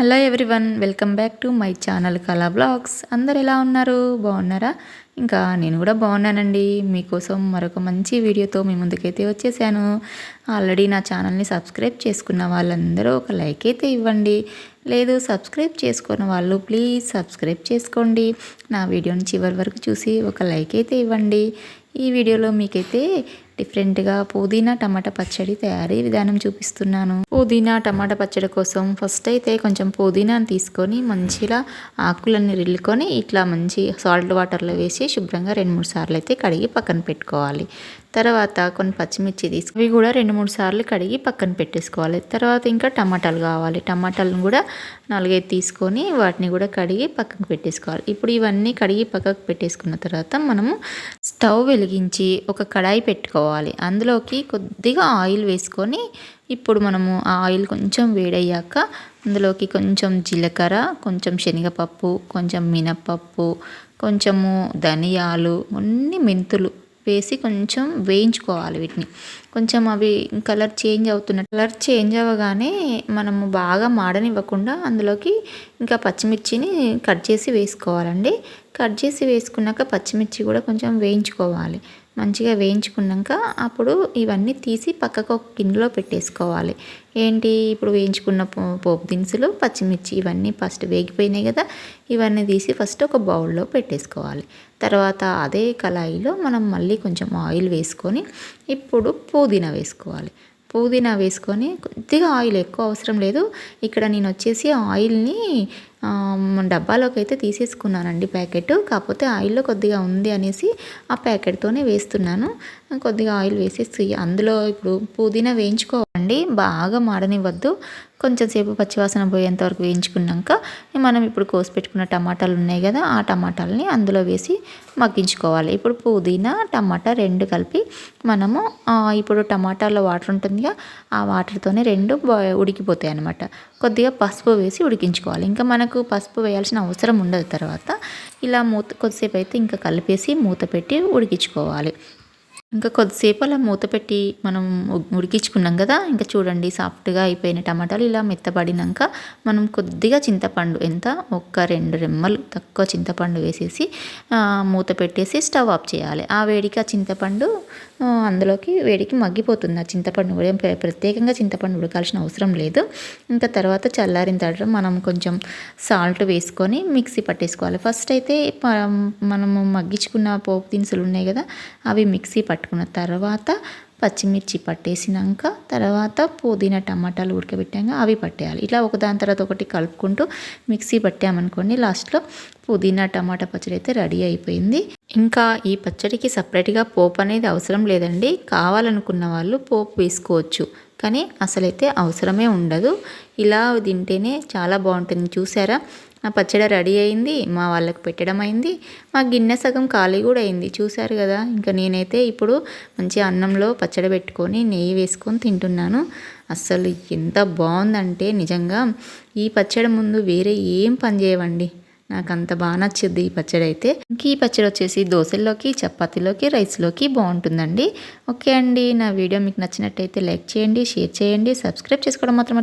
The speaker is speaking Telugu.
Hello everyone welcome back to my channel Kala blogs అందరు ఎలా ఉన్నారు? బాగున్నారా? ఇంకా నేను కూడా బాగున్నానండి. మీకోసం మరొక మంచి వీడియోతో మీ ముందుకైతే వచ్చేసాను. ఆల్రెడీ నా ఛానల్ని సబ్స్క్రైబ్ చేసుకున్న వాళ్ళందరూ ఒక లైక్ అయితే ఇవ్వండి. లేదు సబ్స్క్రైబ్ చేసుకున్న వాళ్ళు ప్లీజ్ సబ్స్క్రైబ్ చేసుకోండి. నా వీడియోని చివరి వరకు చూసి ఒక లైక్ అయితే ఇవ్వండి. ఈ వీడియోలో మీకైతే డిఫరెంట్గా పుదీనా టమాటా పచ్చడి తయారీ విధానం చూపిస్తున్నాను. పుదీనా టమాటా పచ్చడి కోసం ఫస్ట్ అయితే కొంచెం పుదీనాను తీసుకొని మంచిగా ఆకులన్నీ రిల్లుకొని ఇట్లా మంచి సాల్ట్ వాటర్లో వేసి శుభ్రంగా రెండు మూడు సార్లు అయితే కడిగి పక్కన పెట్టుకోవాలి. తర్వాత కొన్ని పచ్చిమిర్చి తీసుకు అవి కూడా రెండు మూడు సార్లు కడిగి పక్కన పెట్టేసుకోవాలి. తర్వాత ఇంకా టమాటాలు కావాలి. టమాటాలను కూడా నాలుగైదు తీసుకొని వాటిని కూడా కడిగి పక్కకు పెట్టేసుకోవాలి. ఇప్పుడు ఇవన్నీ కడిగి పక్కకు పెట్టేసుకున్న తర్వాత మనము స్టవ్ వెలిగించి ఒక కడాయి పెట్టుకోవాలి. అందులోకి కొద్దిగా ఆయిల్ వేసుకొని ఇప్పుడు మనము ఆ ఆయిల్ కొంచెం వేడయ్యాక అందులోకి కొంచెం జీలకర్ర కొంచెం శనగపప్పు కొంచెం మినప్పప్పు కొంచెము ధనియాలు అన్ని మెంతులు వేసి కొంచెం వేయించుకోవాలి వీటిని. కొంచెం అవి కలర్ చేంజ్ అవుతున్న కలర్ చేంజ్ అవ్వగానే మనము బాగా మాడనివ్వకుండా అందులోకి ఇంకా పచ్చిమిర్చిని కట్ చేసి వేసుకోవాలండి. కట్ చేసి వేసుకున్నాక పచ్చిమిర్చి కూడా కొంచెం వేయించుకోవాలి. మంచిగా వేయించుకున్నాక అప్పుడు ఇవన్నీ తీసి పక్కకు ఒక గిన్నెలో పెట్టేసుకోవాలి. ఏంటి? ఇప్పుడు వేయించుకున్న పోపు దినుసులు పచ్చిమిర్చి ఇవన్నీ ఫస్ట్ వేగిపోయినాయి కదా ఇవన్నీ తీసి ఫస్ట్ ఒక బౌల్లో పెట్టేసుకోవాలి. తర్వాత అదే కళాయిలో మనం మళ్ళీ కొంచెం ఆయిల్ వేసుకొని ఇప్పుడు పుదీనా వేసుకోవాలి. పుదీనా వేసుకొని కొద్దిగా ఆయిల్ ఎక్కువ అవసరం లేదు. ఇక్కడ నేను వచ్చేసి ఆయిల్ని డబ్బాలోకి అయితే తీసేసుకున్నానండి ప్యాకెట్. కాకపోతే ఆయిల్లో కొద్దిగా ఉంది అనేసి ఆ ప్యాకెట్తోనే వేస్తున్నాను. కొద్దిగా ఆయిల్ వేసేసి అందులో ఇప్పుడు పుదీనా వేయించుకో అండి. బాగా మాడనివ్వద్దు. కొంచెంసేపు పచ్చివాసన పోయేంత వరకు వేయించుకున్నాక మనం ఇప్పుడు కోసి పెట్టుకున్న టమాటాలు ఉన్నాయి కదా ఆ టమాటాలని అందులో వేసి మగ్గించుకోవాలి. ఇప్పుడు పుదీనా టమాటా రెండు కలిపి మనము ఇప్పుడు టమాటాలో వాటర్ ఉంటుందిగా ఆ వాటర్తోనే రెండు ఉడికిపోతాయి అనమాట కొద్దిగా పసుపు వేసి ఉడికించుకోవాలి. ఇంకా మనకు పసుపు వేయాల్సిన అవసరం ఉండదు తర్వాత. ఇలా మూత కొద్దిసేపు అయితే ఇంకా కలిపేసి మూత పెట్టి ఉడికించుకోవాలి. ఇంకా కొద్దిసేపు అలా మూత పెట్టి మనం ఉడికించుకున్నాం కదా ఇంకా చూడండి సాఫ్ట్గా అయిపోయిన టమాటాలు ఇలా మెత్తబడినాక మనం కొద్దిగా చింతపండు ఎంత? ఒక్క రెండు రెమ్మలు తక్కువ చింతపండు వేసేసి మూత పెట్టేసి స్టవ్ ఆఫ్ చేయాలి. ఆ వేడికి ఆ చింతపండు అందులోకి వేడికి మగ్గిపోతుంది. ఆ చింతపండు కూడా ప్రత్యేకంగా చింతపండు ఉడకాల్సిన అవసరం లేదు. ఇంకా తర్వాత చల్లారిన తర్వాత మనం కొంచెం సాల్ట్ వేసుకొని మిక్సీ పట్టేసుకోవాలి. ఫస్ట్ అయితే మనము మగ్గించుకున్న పోపు దినుసులు ఉన్నాయి కదా అవి మిక్సీ పట్టుకున్న తర్వాత పచ్చిమిర్చి పట్టేసినాక తర్వాత పుదీనా టమాటాలు ఉడకబెట్టాక అవి పట్టేయాలి. ఇట్లా ఒకదాని తర్వాత ఒకటి కలుపుకుంటూ మిక్సీ పట్టామనుకోండి లాస్ట్లో పుదీనా టమాటా పచ్చడి అయితే రెడీ అయిపోయింది. ఇంకా ఈ పచ్చడికి సపరేట్గా పోపు అనేది అవసరం లేదండి. కావాలనుకున్న వాళ్ళు పోపు వేసుకోవచ్చు. కానీ అసలైతే అవసరమే ఉండదు. ఇలా తింటేనే చాలా బాగుంటుంది. చూసారా? నా పచ్చడి రెడీ అయింది. మా వాళ్ళకి పెట్టడం అయింది. మా గిన్నె సగం ఖాళీ కూడా అయింది. చూశారు కదా? ఇంకా నేనైతే ఇప్పుడు మంచి అన్నంలో పచ్చడి పెట్టుకొని నెయ్యి వేసుకొని తింటున్నాను. అస్సలు ఎంత బాగుందంటే నిజంగా ఈ పచ్చడి ముందు వేరే ఏం పని చేయవండి. నాకు అంత బాగా నచ్చుద్ది ఈ పచ్చడి అయితే. ఈ పచ్చడి వచ్చేసి దోశల్లోకి చపాతీలోకి రైస్లోకి బాగుంటుందండి. ఓకే అండి నా వీడియో మీకు నచ్చినట్టయితే లైక్ చేయండి షేర్ చేయండి సబ్స్క్రైబ్ చేసుకోవడం మాత్రం